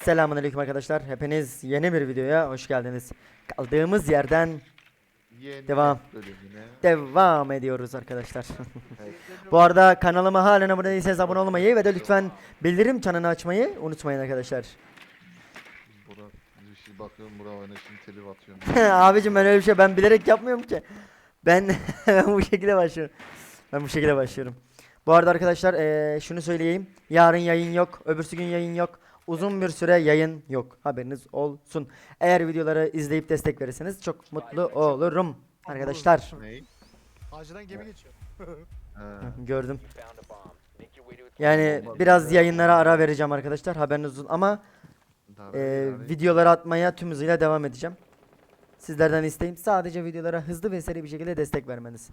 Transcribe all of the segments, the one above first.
Selamünaleyküm arkadaşlar. Hepiniz yeni bir videoya hoş geldiniz. Kaldığımız yerden Yeni Devam. bölümüne. devam ediyoruz arkadaşlar. Evet. Bu arada kanalıma halen abone değilseniz abone olmayı ve de lütfen bildirim çanını açmayı unutmayın arkadaşlar. Bura, bir şey bakıyorum bura oyuna şimdi telif atıyorum. Abicim ben öyle bir şey ben bilerek yapmıyorum ki. Ben, ben bu şekilde başlıyorum. Ben bu şekilde başlıyorum. Bu arada arkadaşlar eee, şunu söyleyeyim. Yarın yayın yok. Öbürsü gün yayın yok. Uzun bir süre yayın yok. Haberiniz olsun. Eğer videoları izleyip destek verirseniz çok mutlu olurum. Arkadaşlar. Ney? Gemi geçiyor. Gördüm. Yani biraz yayınlara ara vereceğim arkadaşlar. Haberiniz olsun. Ama darbe. videoları atmaya tüm hızıyla devam edeceğim. Sizlerden isteğim sadece videolara hızlı ve seri bir şekilde destek vermeniz.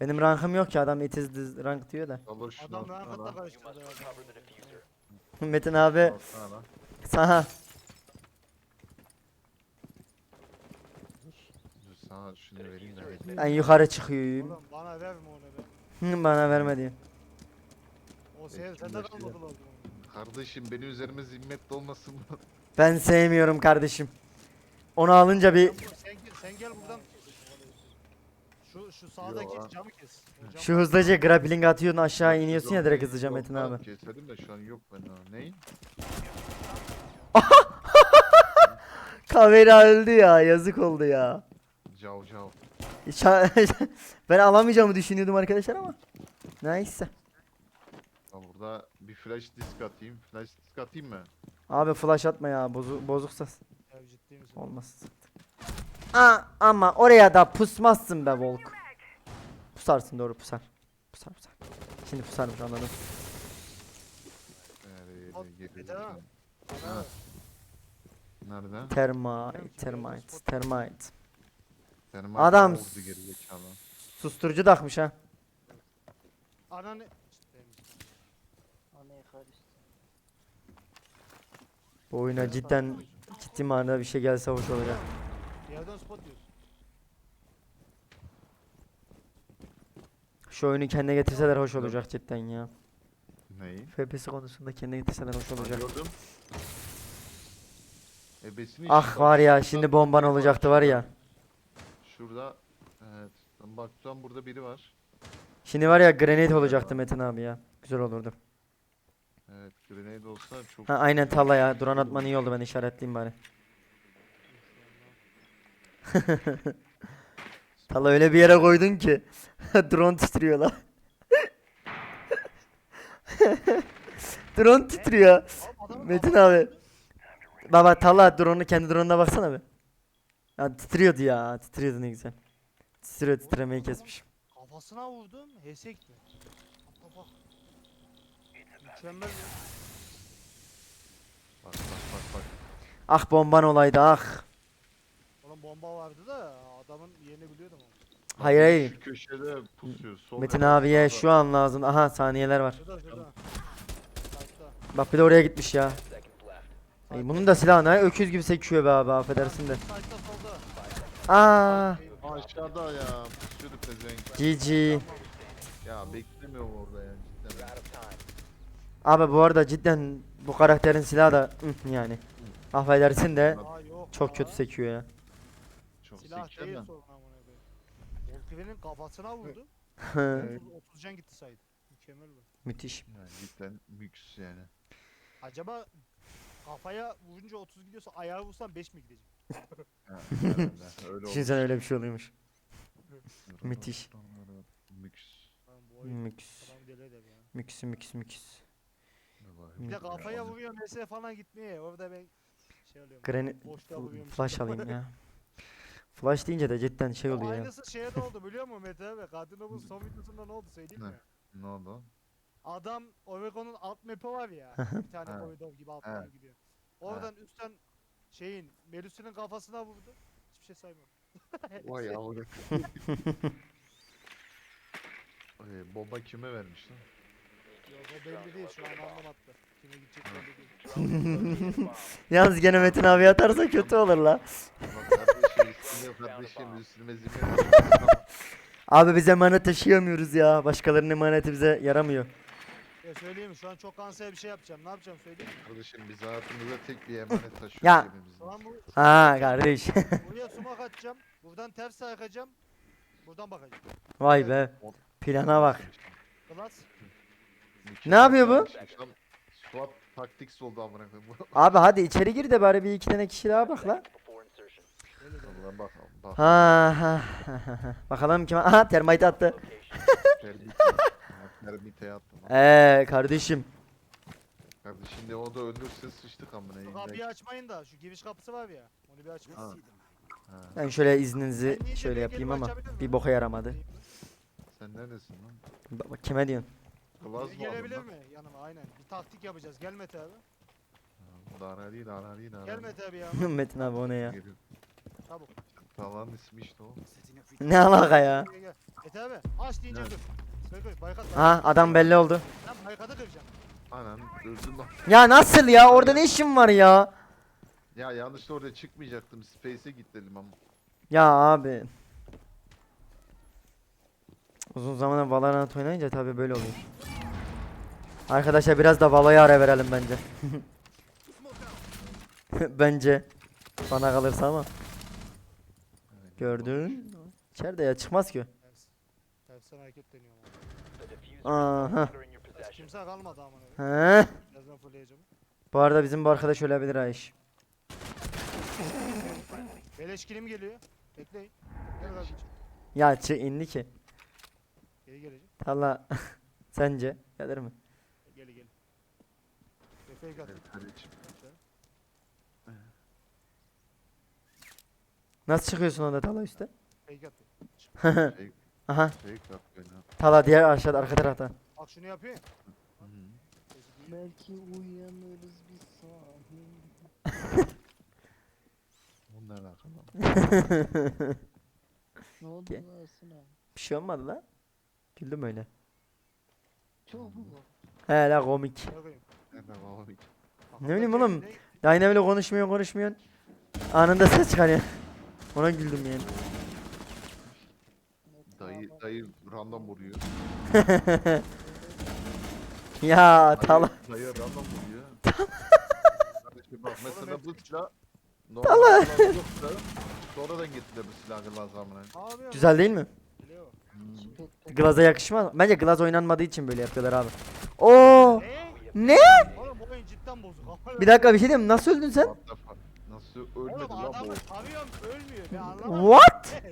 Benim rankım yok ki adam it is the rank diyor da. Şunu Adam hatta lan. karıştırdı. Metin abi Alsana lan. sana Dur sana şunu vereyim de. vereyim. ben yukarı çıkıyorum. Oğlum bana verme onu be. Bana verme diyor. O Peki, sende başka kalmadı lan. Kardeşim benim üzerime zimmet olmasın mı? Ben sevmiyorum kardeşim. Onu alınca bir Sen, gel- sen gel buradan. Şu şu sağdaki Yo, ha. camı kes. O şu hızlıca grappling atıyorsun aşağı iniyorsun ya direkt hızlıca Metin abi. Keselim de şu an yok ben ha. Ney? Kavera öldü ya yazık oldu ya. Cav cav. Şa- ben alamayacağımı düşünüyordum arkadaşlar ama. Neyse. Ha burada bir flash disk atayım. Flash disk atayım mı? Abi flash atma ya bozu bozuksa Ya ciddi misin? olmaz. Aa, ama oraya da pusmazsın be Volk. Pusarsın doğru pusar. Pusar pusar. Şimdi pusarmış anladım. Ha. Nerede? Termite, termite, termite. Benim Adam vurdu geri zekalı. Susturucu takmış ha. Ananı... Bu oyuna cidden ciddi manada bir şey gelse hoş olacak. Yerden spot yiyorsun. Şu oyunu kendine getirseler hoş olacak cidden ya. Neyi? FPS konusunda kendine getirseler hoş olacak. Gördüm. Ebesini Ah işte var ya şimdi bomban olacaktı var ya. Şurada. Evet. Lan Bak tam burada biri var. Şimdi var ya grenade olacaktı Metin abi ya. Güzel olurdu. Evet. Grenade olsa çok. Ha aynen talla ya. Duran atman iyi oldu ben işaretleyeyim bari. Talla öyle bir yere koydun ki. Drone titriyor lan. Drone titriyor. Metin abi. Baba Talla drone'u kendi drone'una baksana be. Ya titriyordu ya. Titriyordu ne güzel. Titriyor titremeyi kesmiş. Kafasına vurdum. Hesek mi? Bak bak. Mükemmel. Bak bak bak bak. Ah bomban olaydı ah. Bomba vardı da adamın yerini biliyordum ama. Hayır hayır. Şu köşede pusuyor. Sol Metin yana, abiye şu an lazım. Aha saniyeler var. Şurada şurada. Sight'ta. Bak bir de oraya gitmiş ya. Ey, bunun da silahı ne? Öküz gibi sekiyor be abi affedersin de. Solda. Aa, Aşağıda ya. Pusuyordu pezevenk. GG. Ya beklemiyorum orada ya cidden. Abi bu arada cidden bu karakterin silahı da ıh, yani. Affedersin de Aa yok. çok kötü sekiyor ya. Çok Silah değil ben. sorun amına koyayım. Volkvi'nin kafasına vurdu. Evet. 30, 30 can gitti saydı. Mükemmel bu. Müthiş. Yani cidden mix yani. Acaba kafaya vurunca 30 gidiyorsa ayağa vursan 5 mi gidecek? Ha, herhalde. Öyle oldu. Düşünsene öyle bir şey oluyormuş. müthiş. Mix. Lan bu oyun Mix. adam deli eder ya. Mix mix mix. Bir de Ya, kafaya vuruyor mesela falan gitmeye. Orada ben şey alıyorum. Granit Boşta vuruyormuş. flash alayım ya. Flash deyince de cidden şey oluyor ya. Aynısı şeye de oldu biliyor musun Mete abi? Kadınımın son videosunda ne oldu söyleyeyim Ne? mi? Ne oldu? Adam Oregon'un alt map'i var ya. bir tane koridor gibi alttan Ha. gidiyor. Oradan üstten şeyin Melus'un kafasına vurdu. Hiçbir şey saymadı. Vay yavrum. Ee, bomba kime vermiş lan? Yok o belli değil şu an anlamadı. Kime gidecek belli değil. Yalnız gene Metin abi atarsa kötü olur la. Kardeşim kardeşim üstüme zimmet. Abi biz emanet taşıyamıyoruz ya. Başkalarının emaneti bize yaramıyor. Ya söyleyeyim mi? Şu an çok kanser bir şey yapacağım. Ne yapacağım söyleyeyim mi? Kardeşim biz hayatımızda tek bir emanet taşıyoruz Ya. cebimizde. Tamam bu. Ha kardeş. Buraya sumak atacağım. Buradan ters sarkacağım. Buradan bakacağım. Vay be. Plana bak. Klas. Mükemmel yapıyor bu? SWAT taktiks oldu amına koyayım. Abi hadi içeri gir de bari bir iki tane kişi daha bak la. Öyle de. Allah bak bak. Ha ha. Bakalım kim? Aha termite attı. Terbite. Terbite attım. Eee kardeşim. Kardeşim şimdi o da ölürse sıçtık amına. Şu kapıyı açmayın da şu giriş kapısı var ya. Onu bir açmayın. Ha. Ha. Ben şöyle izninizi Ben şöyle yapayım ama bir boka yaramadı. Sen neredesin lan? Bak kime diyorsun? Biri mı gelebilir mi yanıma? Aynen. Bir taktik yapacağız. Gel Mete abi. Dana değil, dana değil, dana Gel. Mete abi ya. Metin abi o ne ya? Geliyor. Çabuk. Talan ismi işte o. Ne alaka ya? Gel gel. Mete abi. Aç deyince dur. Baykat. Aha adam belli oldu. Ben baykatı kıracağım. Anan öldüm lan. Ya nasıl ya? Orada ne işin var ya? Ya yanlışla oraya çıkmayacaktım. Space'e git dedim ama. Ya abi. Uzun zamandır Valorant oynayınca tabii böyle oluyor. Arkadaşlar biraz da Valo'ya ara verelim bence. bence. Bana kalırsa ama. Gördün. İçeride ya çıkmaz ki. Ters. Tersten hareket deniyorum abi. Aha. Kimse kalmadı amına. He. Birazdan fulleyeceğim. Bu arada bizim bu arkadaş ölebilir Ayş. Beleş kilim geliyor. Bekleyin. Gel kardeşim. Ya çı indi ki. Geri geleceğim. Talla. Sence gelir mi? Gel gel. At. Evet, kardeşim. Nasıl çıkıyorsun onda Tala üstte? Fake at. Şey, Aha. beni. Tala diğer aşağıda arka tarafta. Bak şunu yapayım. Belki uyanırız bir sahil. Bu ne alaka lan? Ne oldu Ge- lan Ersin abi? Bir şey olmadı la. Güldüm öyle. Çok mu bu? He la komik. Gel koyayım. Bak, Ne bileyim oğlum. ne- Daha yine böyle konuşmuyorsun konuşmuyorsun. Anında ses çıkarıyor. Ona güldüm yani. Dayı, dayı random vuruyor. ya Tala. dayı random vuruyor. Kardeşim bak mesela bu silah normal silah yoksa sonradan getirdiler bu silahı yapıyorsun? Güzel değil mi? Hmm. Glaz'a yakışmaz. Bence Glaz oynanmadığı için böyle yapıyorlar abi. Oo! Ne? Ne? Oğlum oyun cidden bozuk. Amına Bir dakika bir şey diyeyim mi? Nasıl öldün sen? What the? Nasıl ölmedi Oğlum lan bu? adamı tarıyorum ölmüyor. Ben anlamadım. What?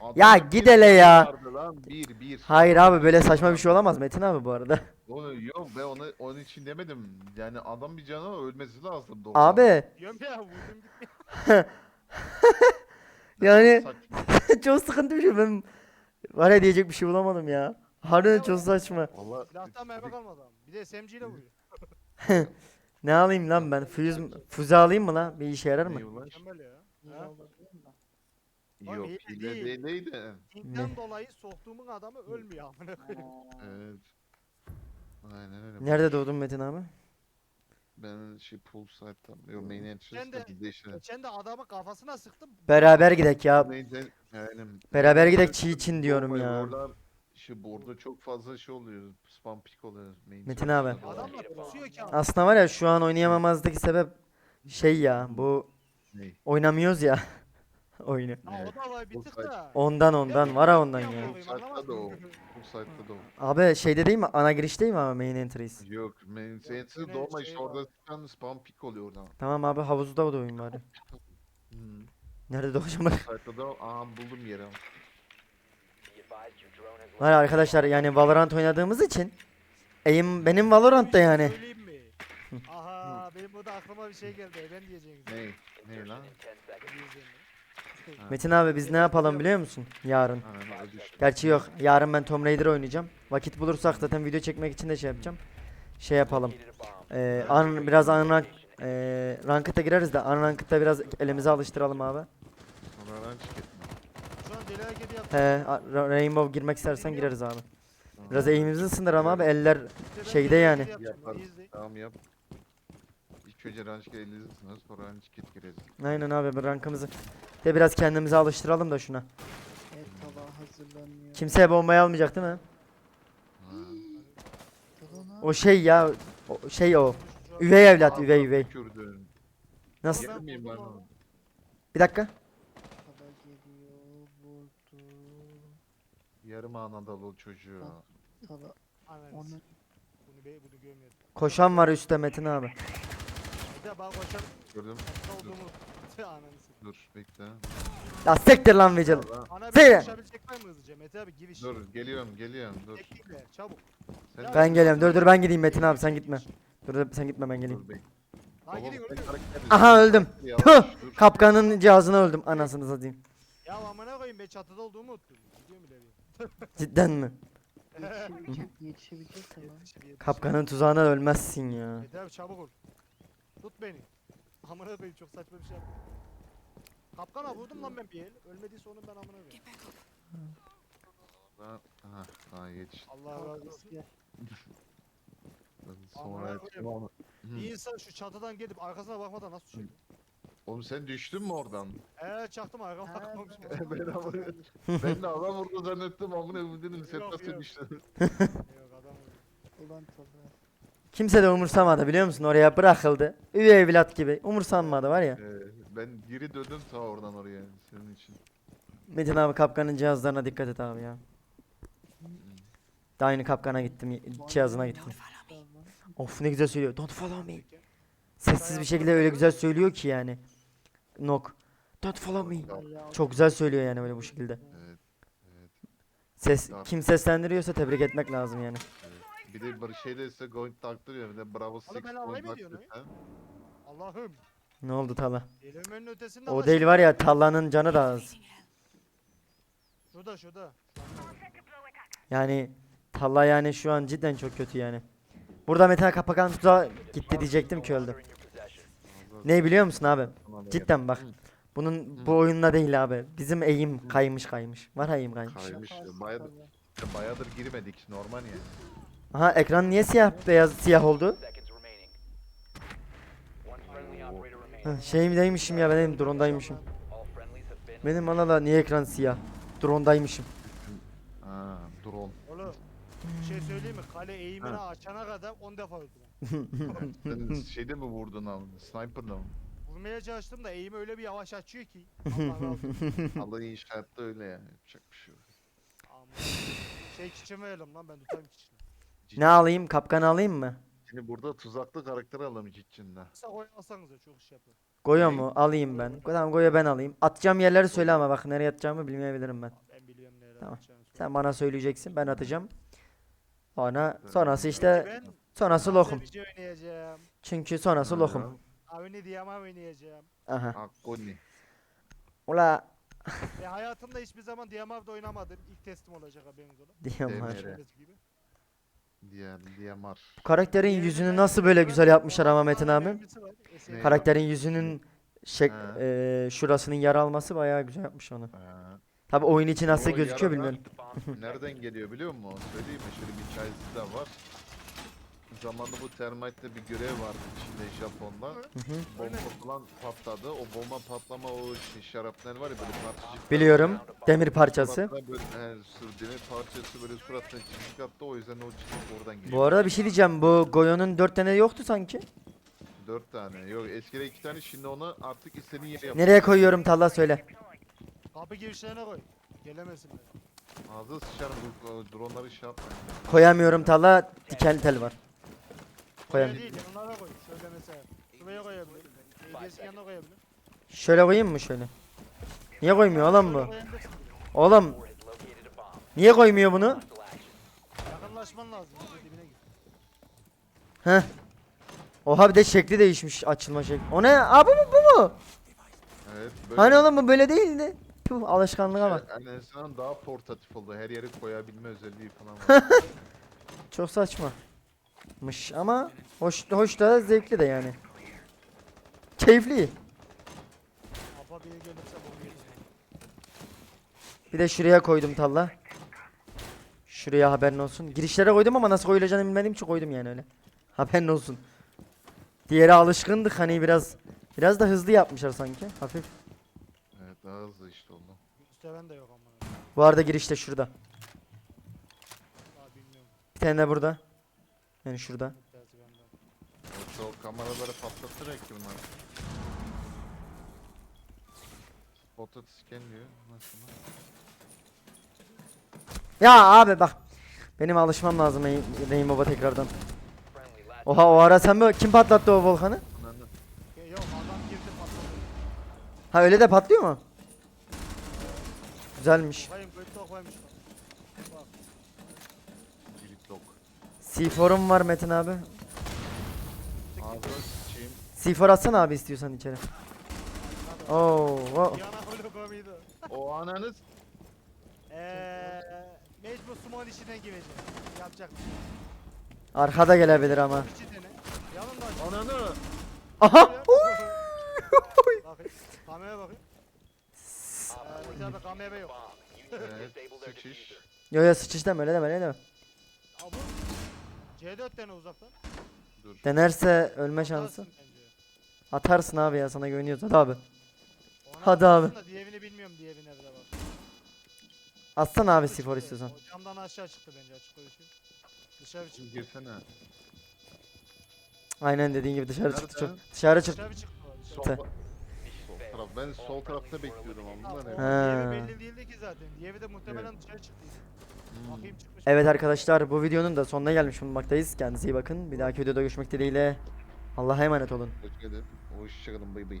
Adam Ya git hele ya. vardı Lan, bir bir. Hayır abi böyle saçma bir şey olamaz Metin abi bu arada. Oğlum yok ben onu onun için demedim. Yani adam bir canı ölmesi lazım. doğru. Abi Diyorum ya vurdum gitti. yani Saçma. çok sıkıntı bir şey ben var ya diyecek bir şey bulamadım ya. Harbiden çok saçma. Valla Silahtan mermi kalmadı ama. Bir de SMG ile vuruyor. Ne alayım lan ben? Füze, füze alayım mı lan? Bir işe yarar mı? Ne? Mükemmel ya. Ha? Yok iyi hile değil. değil değil de. Pink'ten dolayı soktuğumun adamı ölmüyor amına koyayım. Evet. Aynen öyle. Nerede doğdun Metin abi? Ben şey pool site'da. Yok main Ben de- bizde işte. Geçen de adamın kafasına sıktım. Beraber gidek ya. Main aynen. Beraber gidek çiğ için diyorum ya. Orada şey burada çok fazla şey oluyor. Spam pick oluyor. Main Metin abi. da var. Adamlar pusuyor ki ama. Aslında var ya şu an oynayamamamızdaki sebep şey ya bu Ney? oynamıyoruz ya oyunu. Ha, o da var bir tık da. Ondan ondan var ha ondan ya. Pool site'da da o. Pool site'da da o. Abi şeyde değil mi? Ana giriş değil mi abi main entries? Yok main entrance yine doğma şey işte orada çıkan spam pick oluyor oradan. Tamam abi havuzda da oyun var. Nerede doğacağım bak. Site'da da aha buldum yeri. Var arkadaşlar yani Valorant oynadığımız için Aim benim Valorant'ta yani. Söyleyeyim mi? Aha benim burada aklıma bir şey geldi. Ben diyeceğim. Ne? Ne lan? Metin abi biz ne yapalım biliyor musun? Yarın. Gerçi yok. Yarın ben Tomb Raider oynayacağım. Vakit bulursak zaten video çekmek için de şey yapacağım. Şey yapalım. Ee, an, biraz unrank e, ranked'a gireriz de unranked'da biraz elimizi alıştıralım abi. Sonra gitme. Şu an deli hareketi yaptım. He, Rainbow girmek istersen gireriz abi. Biraz eğimimizi ısındıralım abi. Eller şeyde yani. Yaparız. Tamam yap. İlk önce ranch git elinizdesiniz sonra ranch git gireriz. aynen abi bir rankımızı. De biraz kendimizi alıştıralım da şuna. et tabağı hazırlanıyor. Kimseye bombayı almayacak değil mi? O şey ya. O şey o. Üvey evlat, üvey üvey. Kürdün. Nasıl? Ben onu? Bir dakika. Kala geliyor vurdu. Yarım Anadolu çocuğu. Ananı onu s- Bunu be bunu görmüyorum. Koşan var üstte Metin abi. Bir de. Gördüm. Olduğumu. S- Dur bekle. Ya siktir lan Vigil. Ana Seyre. bir koşabilecek var mı hızlıca? Mete abi giriş. Dur geliyorum geliyorum dur. Çabuk. Sen Ben geliyorum. Dur dur ben gideyim Metin abi sen gitme. Dur dur sen gitme ben geleyim. Dur bekle. Lan sen hareket et. Aha öldüm. Yavaş, Tüh! dur. Kapkanın cihazına öldüm. Anasını satayım. Ya amına koyayım ben çatıda olduğumu unuttum. Cidden mi? yetişebilecek, yetişebilecek tamam. Kapkanın tuzağına ölmezsin ya. Abi çabuk ol. Tut beni. Amına koyayım çok saçma bir şey yaptım. Kapkana vurdum lan ben bir el. Ölmediyse onu ben amına koyayım. Aha, aha yetişti. Allah razı olsun. Gel. Sonra Amına yetiştim koyayım. ama- Hı. Bir insan şu çatıdan gelip arkasına bakmadan nasıl çekiyor? Oğlum sen düştün mü oradan? Eee çaktım bakmamış. tamam. Ben ama- ben de adam vurdu zannettim amına koyayım dedim sen Yok, nasıl yok. düştün? Yok adam. Ulan tadı. Kimse de umursamadı biliyor musun? Oraya bırakıldı. Üvey evlat gibi. Umursanmadı var ya. Ee, ben geri döndüm ta oradan oraya senin için. Metin abi kapkanın cihazlarına dikkat et abi ya. Da aynı kapkana gittim. Cihazına gittim. Of ne güzel söylüyor. Don't follow me. Sessiz bir şekilde öyle güzel söylüyor ki yani. Nok. Don't follow me. Çok güzel söylüyor yani böyle bu şekilde. Evet. Evet. Ses kim seslendiriyorsa tebrik etmek lazım yani. evet. Bir de bir şey de size going taktırıyor bir de Bravo Six ben going. Allah'ım. Ne oldu Tala? Elimin ötesinde O değil var ya Tala'nın canı da az. Şurada şurada. Yani Talla yani şu an cidden çok kötü yani. Burada Metin kapakan tuzağa gitti diyecektim ki öldü. Ne biliyor musun abi? Cidden bak. Bunun bu oyunla değil abi. Bizim eğim kaymış kaymış. Var eğim kaymış. Kaymış. Tabii. bayağıdır girmedik normal yani. Aha ekran niye siyah beyaz siyah oldu? remaining. Şeyimdeymişim ya benim been Benim anala niye ekran siyah? Drone'daymışım. Aa, drone. Oğlum. Bir şey söyleyeyim mi? Kale eğimini açana kadar 10 defa öldüm. Sen şeyde mi vurdun abi? Sniper'la mı? Vurmaya çalıştım da eğimi öyle bir yavaş açıyor ki. Allah razı olsun. İnşaatta öyle yani. Yapacak bir şey yok. Aman. Şey kiçimi verelim lan ben tutayım kiçini. Ne alayım? Kapkanı alayım mı? Şimdi burada tuzaklı karakter alalım içinde. Kısa koy alsanıza çok iş yapıyor. Goyo mu? Alayım ben. Tamam Goyo ben alayım. Atacağım yerleri söyle ama bak nereye atacağımı bilmeyebilirim ben. Ben biliyorum nereye Tamam. atacağını. Sen bana söyleyeceksin ben atacağım. Sonra sonrası işte Ben sonrası lokum. Sevici oynayacağım. Çünkü sonrası lokum. Avni diyem oynayacağım. Aha. Akkoni. Ula Ve hayatımda hiçbir zaman DMR'da oynamadım. İlk testim olacak haberiniz ola. diyem var. Demir. Şöylesi gibi. Diğer Diyamar. Bu karakterin yüzünü nasıl böyle güzel yapmışlar ama Metin abi? var? Karakterin yüzünün şek Ha. eee, şurasının yara alması bayağı güzel yapmış onu. Aa, Tabi oyun içi nasıl O gözüküyor yaralar- bilmiyorum. Nereden geliyor biliyor musun? Söyleyeyim mi? Şöyle bir hikayesi de var. Zamanında bu termite'de bir görev vardı içinde Japon'da. Hı hı. Bomba falan patladı. O bomba patlama o şey, şarapnel var ya böyle parçacık. Biliyorum. Demir parçası. Böyle, he, demir parçası böyle suratına çizik attı. O yüzden o çizik oradan geliyor. Bu arada bir şey diyeceğim. Bu Goyo'nun dört tane yoktu sanki. Dört tane. Yok eskiden iki tane şimdi onu artık istediğin yere yap. Nereye koyuyorum Talha söyle. Kapı girişlerine koy. Gelemesinler. Ağzı sıçarım bu o dronları şey yapma. Koyamıyorum Talha. Dikenli tel var. Buraya Koyamıyorum. değil koy. Şöyle mesela. Şuraya koyabilir. ABS'in yanına koyabilir. Şöyle koyayım mı şöyle? Niye koymuyor oğlum bu? Oğlum niye koymuyor bunu? Yakınlaşman lazım. dibine git. Heh. Oha bir de şekli değişmiş açılma şekli. O ne? Aa bu mu bu mu? Evet. Böyle Hani oğlum bu böyle değildi. Puh alışkanlığa bak. Yani en azından daha portatif oldu. Her yere koyabilme özelliği falan var. Çok saçmamış ama hoş hoş da zevkli de yani. Keyifli. Bir de şuraya koydum talla. Şuraya haberin olsun. Girişlere koydum ama nasıl koyulacağını bilmediğim için koydum yani öyle. Haberin olsun. Diğeri alışkındık hani biraz biraz da hızlı yapmışlar sanki. Hafif. evet daha hızlı işte oldu. Üsteven de yok ama. Bu arada girişte şurada. Daha bilmiyorum. Bir tane de burada. Yani şurada. O çok kameraları patlatır ki bunlar. Spotted scan diyor. Nasıl lan? Ya abi bak. Benim alışmam lazım Rain- Rainbow'a tekrardan. Oha o ara sen mi kim patlattı o volkanı? Ananı. Ya Yok adam girdi patladı. Ha öyle de patlıyor mu? Güzelmiş. Koymuş. Bak. Gridlock. C4'um var Metin abi. Ağzına sıçayım. C4 atsana abi istiyorsan içeri. Oo, o- Yana komiydi. O ananız. Eee mecbur Sumon işine gireceğim. Yapacak bir şey. yok. arkada gelebilir ama. İçi dene. Yanında aç. Ananı. Aha! Bakayım. Kameraya bakayım. op Eee dışarıda kamera yok. Evet. Sıçış. Yo yo sıçış deme öyle deme öyle deme. Abi. C4 dene uzaktan. Dur. Denerse ölme şansı. Atarsın bence. Atarsın abi ya sana güveniyoruz hadi abi. Ona Hadi abi. atarsın Da diğerini bilmiyorum diğerine bile bak. Atsana abi Çıktı, C4 çıktı. istiyorsan. O camdan aşağı çıktı bence açık konuşayım. Dışarı çıktı. Girsene. Aynen dediğin gibi dışarı çıktı çok. Dışarı çıktı. Dışarı çıktı. o, dışarı. Sol, Te- sol taraf. Ben sol tarafta bekliyordum Ha, ama bunlar Ha. diğeri belli değildi ki zaten. Diğeri de muhtemelen dışarı çıktıydı. Bakayım çıkmış. Evet arkadaşlar bu videonun da sonuna gelmiş bulunmaktayız. Kendinize iyi bakın. Bir dahaki videoda görüşmek dileğiyle. Allah'a emanet olun. Hoşçakalın. Hoşçakalın. Bay bay.